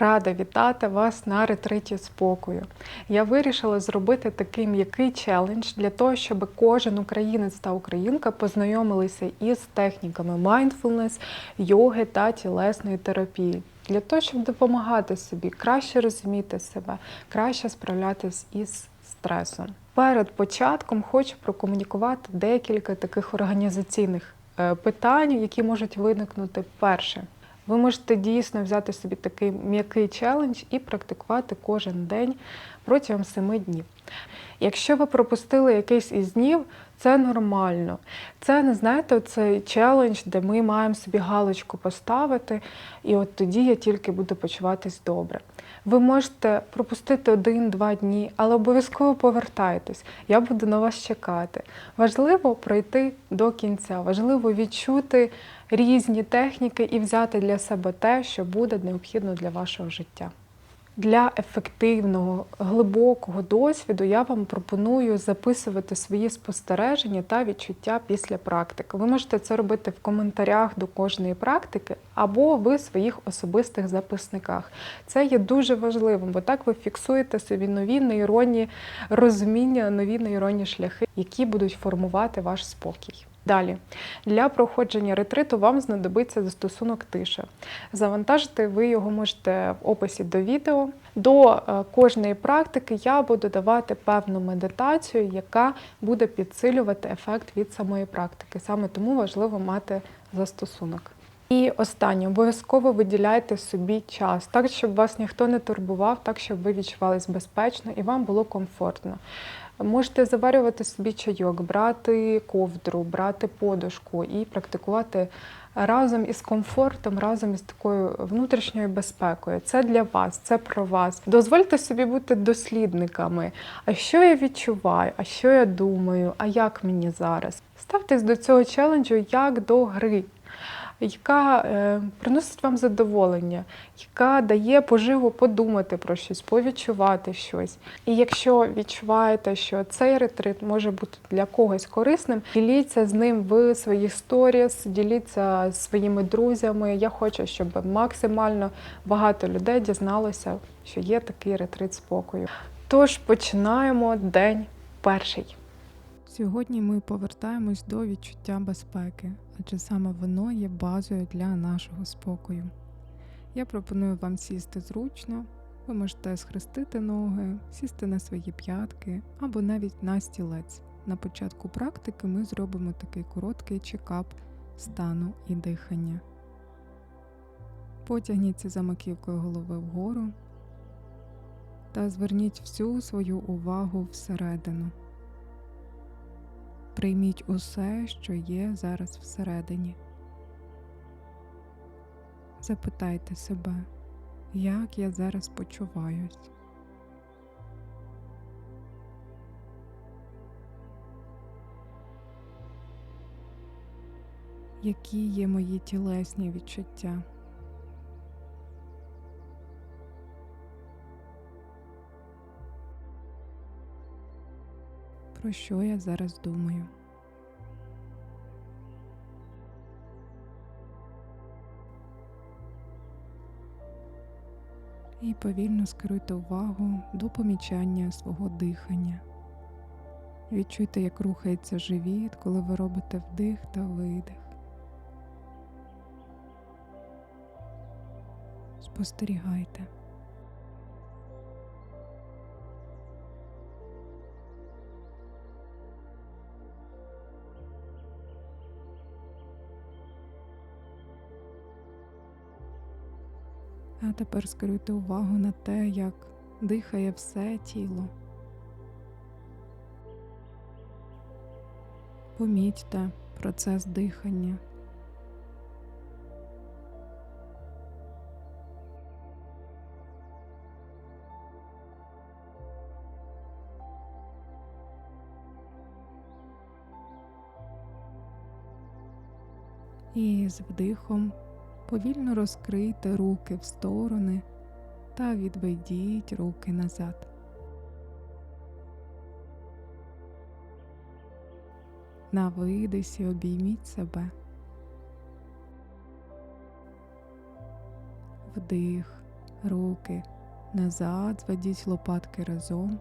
Рада вітати вас на ретриті спокою. Я вирішила зробити такий м'який челендж для того, щоб кожен українець та українка познайомилися із техніками mindfulness, йоги та тілесної терапії. Для того, щоб допомагати собі краще розуміти себе, краще справлятись із стресом. Перед початком хочу прокомунікувати декілька таких організаційних е, питань, які можуть виникнути перше. Ви можете дійсно взяти собі такий м'який челендж і практикувати кожен день протягом семи днів. Якщо ви пропустили якийсь із днів, це нормально. Це не знаєте, цей челендж, де ми маємо собі галочку поставити, і от тоді я тільки буду почуватись добре. Ви можете пропустити один-два дні, але обов'язково повертайтесь. Я буду на вас чекати. Важливо пройти до кінця, важливо відчути різні техніки і взяти для себе те, що буде необхідно для вашого життя. Для ефективного, глибокого досвіду я вам пропоную записувати свої спостереження та відчуття після практики. Ви можете це робити в коментарях до кожної практики або в своїх особистих записниках. Це є дуже важливим, бо так ви фіксуєте собі нові нейронні розуміння, нові нейронні шляхи, які будуть формувати ваш спокій. Далі, для проходження ретриту вам знадобиться застосунок тиша. Завантажити ви його можете в описі до відео. До е, кожної практики я буду давати певну медитацію, яка буде підсилювати ефект від самої практики. Саме тому важливо мати застосунок. І останнє, обов'язково виділяйте собі час, так, щоб вас ніхто не турбував, так, щоб ви відчувались безпечно і вам було комфортно. Можете заварювати собі чайок, брати ковдру, брати подушку і практикувати разом із комфортом, разом із такою внутрішньою безпекою. Це для вас, це про вас. Дозвольте собі бути дослідниками. А що я відчуваю, а що я думаю, а як мені зараз? Ставтесь до цього челенджу як до гри яка е, приносить вам задоволення, яка дає поживу подумати про щось, повідчувати щось. І якщо відчуваєте, що цей ретрит може бути для когось корисним, діліться з ним в своїх сторіс, діліться з своїми друзями. Я хочу, щоб максимально багато людей дізналося, що є такий ретрит спокою. Тож починаємо день перший. Сьогодні ми повертаємось до відчуття безпеки, адже саме воно є базою для нашого спокою. Я пропоную вам сісти зручно, ви можете схрестити ноги, сісти на свої п'ятки або навіть на стілець. На початку практики ми зробимо такий короткий чекап стану і дихання. Потягніться за маківкою голови вгору та зверніть всю свою увагу всередину. Прийміть усе, що є зараз всередині. Запитайте себе, як я зараз почуваюсь. Які є мої тілесні відчуття? Про що я зараз думаю? І повільно скеруйте увагу до помічання свого дихання. Відчуйте, як рухається живіт, коли ви робите вдих та видих. Спостерігайте. Тепер скеруйте увагу на те, як дихає все тіло. Помітьте процес дихання. І з вдихом повільно розкрийте руки в сторони та відведіть руки назад. На видисі обійміть себе. Вдих, руки назад, зведіть лопатки разом.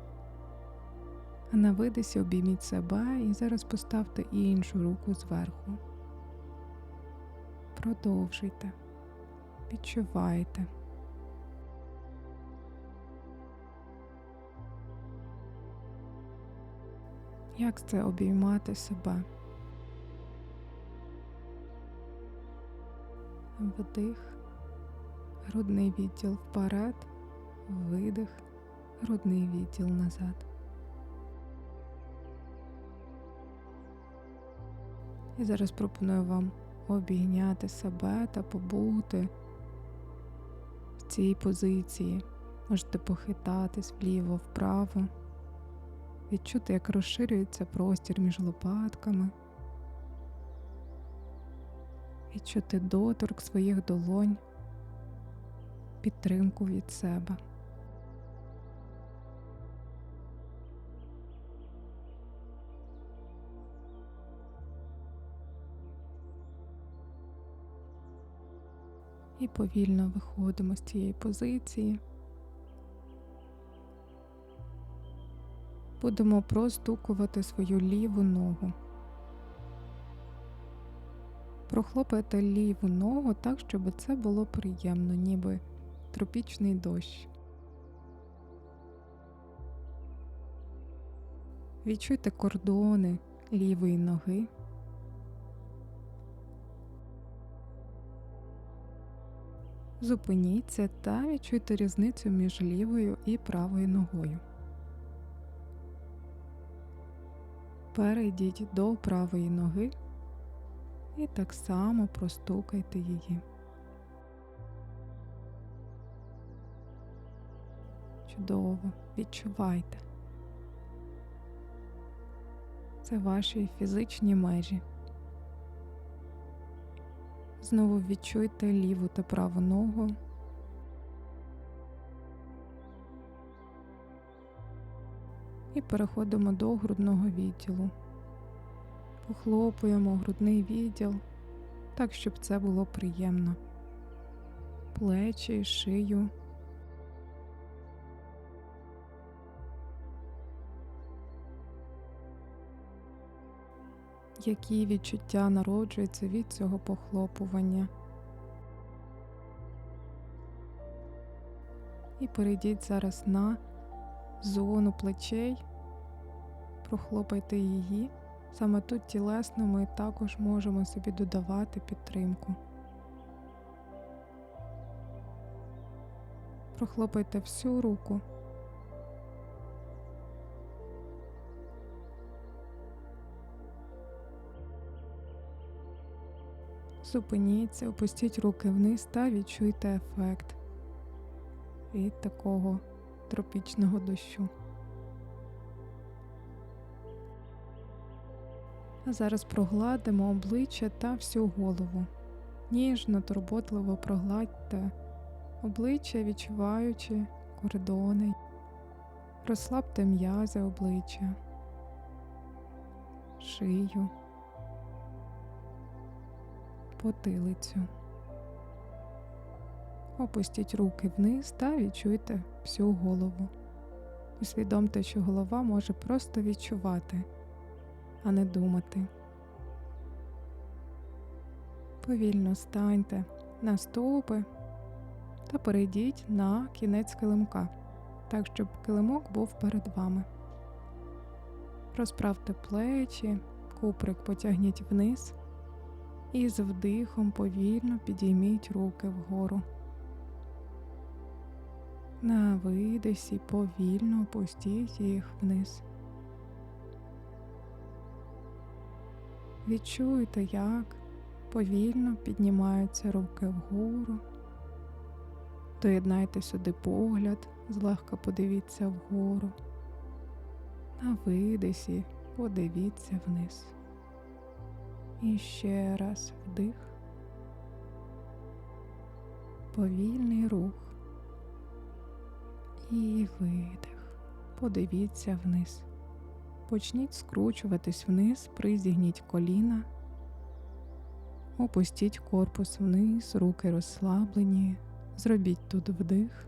А на видисі обійміть себе і зараз поставте іншу руку зверху. Продовжуйте, відчувайте. Як це обіймати себе? Вдих, грудний відділ вперед, видих, грудний відділ назад. І зараз пропоную вам обійняти себе та побути в цій позиції. Можете похитатись вліво, вправо, відчути, як розширюється простір між лопатками, відчути доторк своїх долонь, підтримку від себе. І повільно виходимо з цієї позиції. Будемо простукувати свою ліву ногу. Прохлопайте ліву ногу так, щоб це було приємно, ніби тропічний дощ. Відчуйте кордони лівої ноги. Зупиніться та відчуйте різницю між лівою і правою ногою. Перейдіть до правої ноги і так само простукайте її. Чудово, відчувайте. Це ваші фізичні межі. Знову відчуйте ліву та праву ногу. І переходимо до грудного відділу. Похлопуємо грудний відділ так, щоб це було приємно. Плечі, шию. Які відчуття народжуються від цього похлопування. І перейдіть зараз на зону плечей, прохлопайте її. Саме тут тілесно ми також можемо собі додавати підтримку. Прохлопайте всю руку. Зупиніться, опустіть руки вниз та відчуйте ефект від такого тропічного дощу. А зараз прогладимо обличчя та всю голову. Ніжно, турботливо прогладьте обличчя, відчуваючи кордони, розслабте м'язи обличчя, шию, потилицю. Опустіть руки вниз та відчуйте всю голову. Усвідомте, що голова може просто відчувати а не думати. Повільно станьте на стопи та перейдіть на кінець килимка, так, щоб килимок був перед вами. Розправте плечі, куприк потягніть вниз і з вдихом повільно підійміть руки вгору. На видисі повільно опустіть їх вниз. Відчуйте, як повільно піднімаються руки вгору. Доєднайте сюди погляд, злегка подивіться вгору. На видисі подивіться вниз. І ще раз вдих, повільний рух і видих. Подивіться вниз. Почніть скручуватись вниз, призігніть коліна, опустіть корпус вниз, руки розслаблені, зробіть тут вдих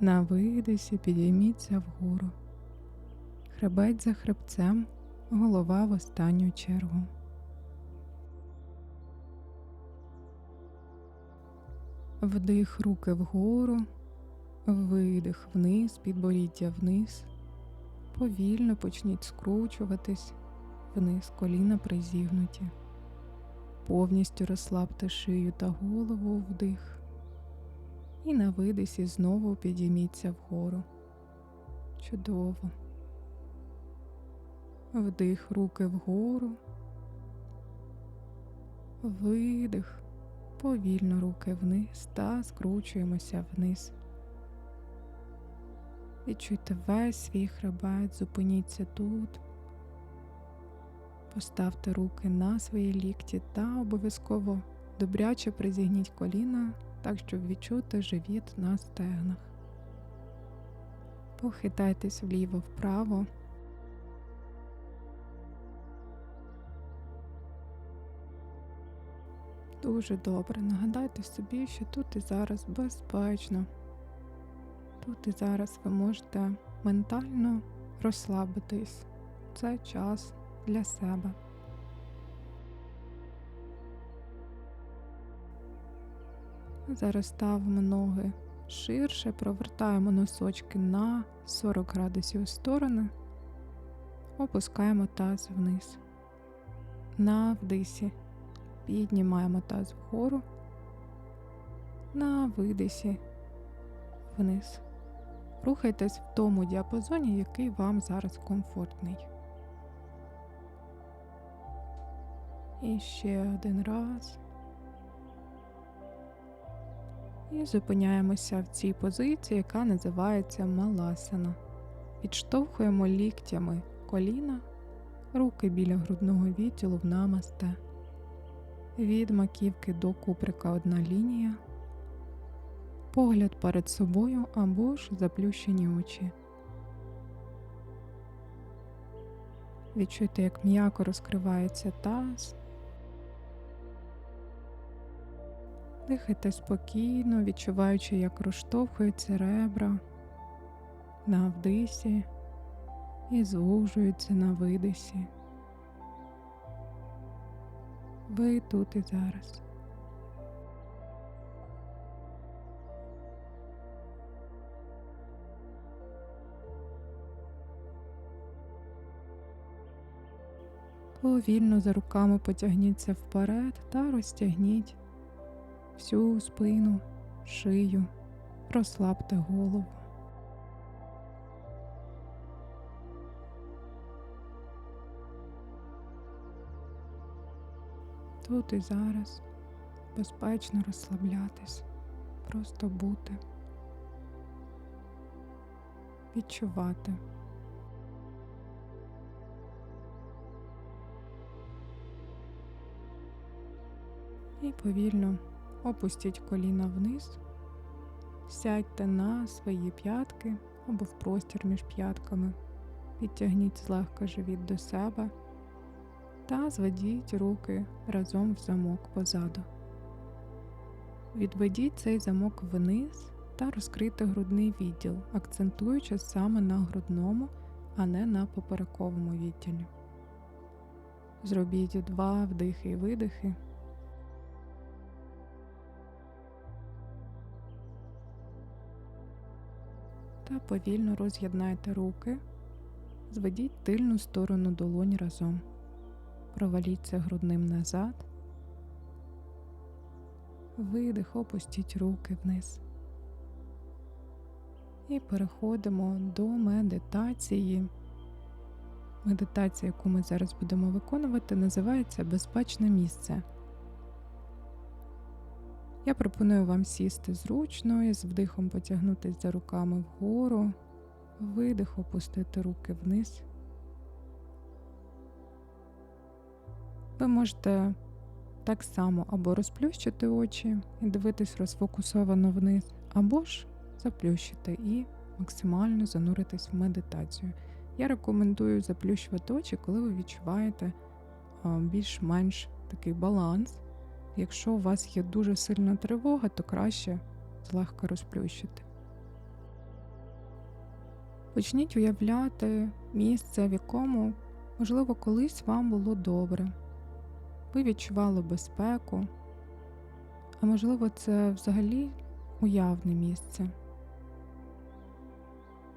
На видисі підійміться вгору. Хребець за хребцем, голова в останню чергу. Вдих руки вгору, видих вниз, підборіддя вниз. Повільно почніть скручуватись вниз, коліна призігнуті. Повністю розслабте шию та голову вдих. І на видисі знову підійміться вгору. Чудово. Вдих руки вгору. Видих. Повільно руки вниз та скручуємося вниз. Відчуйте весь свій хребет, зупиніться тут. Поставте руки на свої лікті та обов'язково добряче призігніть коліна, так щоб відчути живіт на стегнах. Похитайтесь вліво-вправо. Дуже добре. Нагадайте собі, що тут і зараз безпечно. Тут і зараз ви можете ментально розслабитись. Це час для себе. Зараз ставимо ноги ширше, провертаємо носочки на 40 градусів в сторони, опускаємо таз вниз. На вдисі піднімаємо таз вгору, на видисі вниз. Рухайтесь в тому діапазоні, який вам зараз комфортний. І ще один раз. І зупиняємося в цій позиції, яка називається маласана. Підштовхуємо ліктями коліна, руки біля грудного відділу в намасте. Від маківки до куприка одна лінія. Погляд перед собою або ж заплющені очі. Відчуйте, як м'яко розкривається таз. Дихайте спокійно, відчуваючи, як розштовхуються ребра на вдисі і звужуються на видисі. Ви тут і зараз. Повільно за руками потягніться вперед та розтягніть всю спину, шию, розслабте голову. Тут і зараз. Безпечно розслаблятись, просто бути, відчувати. І повільно опустіть коліна вниз, сядьте на свої п'ятки або в простір між п'ятками, підтягніть злегка живіт до себе та зведіть руки разом в замок позаду. Відведіть цей замок вниз та розкрийте грудний відділ, акцентуючи саме на грудному, а не на поперековому відділі. Зробіть два вдихи і видихи. Та повільно роз'єднайте руки, зведіть тильну сторону долонь разом, проваліться грудним назад, видих, опустіть руки вниз. І переходимо до медитації. Медитація, яку ми зараз будемо виконувати, називається Безпечне місце. Я пропоную вам сісти зручно і з вдихом потягнутися за руками вгору, видих, опустити руки вниз. Ви можете так само або розплющити очі і дивитись розфокусовано вниз, або ж заплющити і максимально зануритись в медитацію. Я рекомендую заплющувати очі, коли ви відчуваєте більш-менш такий баланс. Якщо у вас є дуже сильна тривога, то краще злегка розплющити. Почніть уявляти місце, в якому, можливо, колись вам було добре. Ви відчували безпеку, а можливо, це взагалі уявне місце,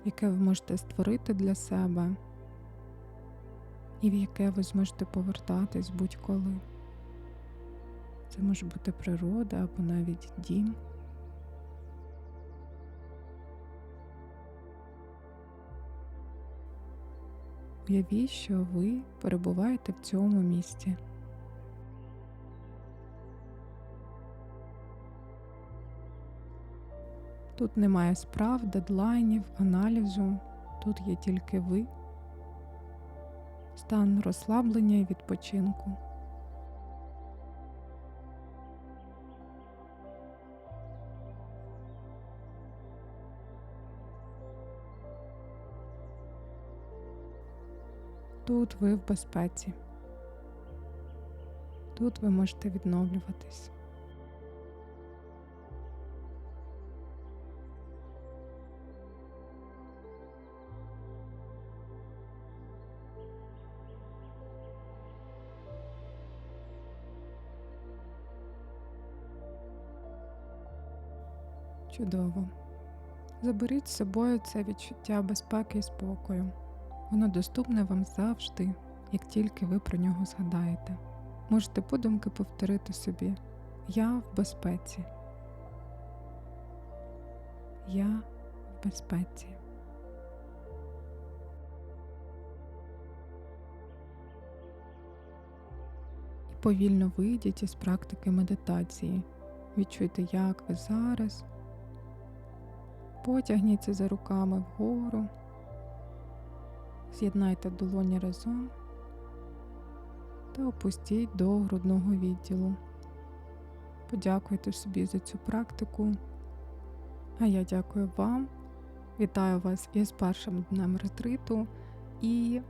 яке ви можете створити для себе і в яке ви зможете повертатись будь-коли. Це може бути природа або навіть дім. Уявіть, що ви перебуваєте в цьому місці. Тут немає справ, дедлайнів, аналізу, тут є тільки ви, стан розслаблення і відпочинку. Тут ви в безпеці. Тут ви можете відновлюватись. Чудово. Заберіть з собою це відчуття безпеки і спокою. Воно доступне вам завжди, як тільки ви про нього згадаєте. Можете подумки повторити собі Я в безпеці. Я в безпеці. І повільно вийдіть із практики медитації. Відчуйте, як ви зараз. Потягніться за руками вгору. З'єднайте долоні разом та опустіть до грудного відділу. Подякуйте собі за цю практику. А я дякую вам. Вітаю вас із першим днем ретриту. І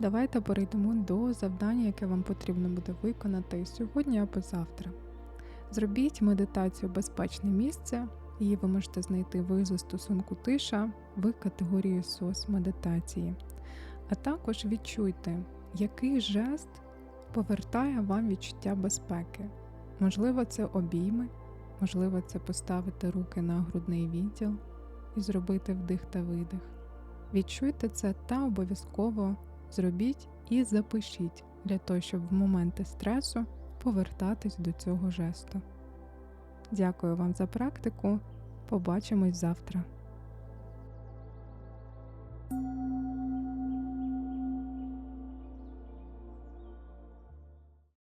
давайте перейдемо до завдання, яке вам потрібно буде виконати сьогодні або завтра. Зробіть медитацію Безпечне місце. Її ви можете знайти в застосунку тиша в категорії СОС медитації. А також відчуйте, який жест повертає вам відчуття безпеки. Можливо, це обійми, можливо, це поставити руки на грудний відділ і зробити вдих та видих. Відчуйте це та обов'язково зробіть і запишіть для того, щоб в моменти стресу повертатись до цього жесту. Дякую вам за практику. Побачимось завтра.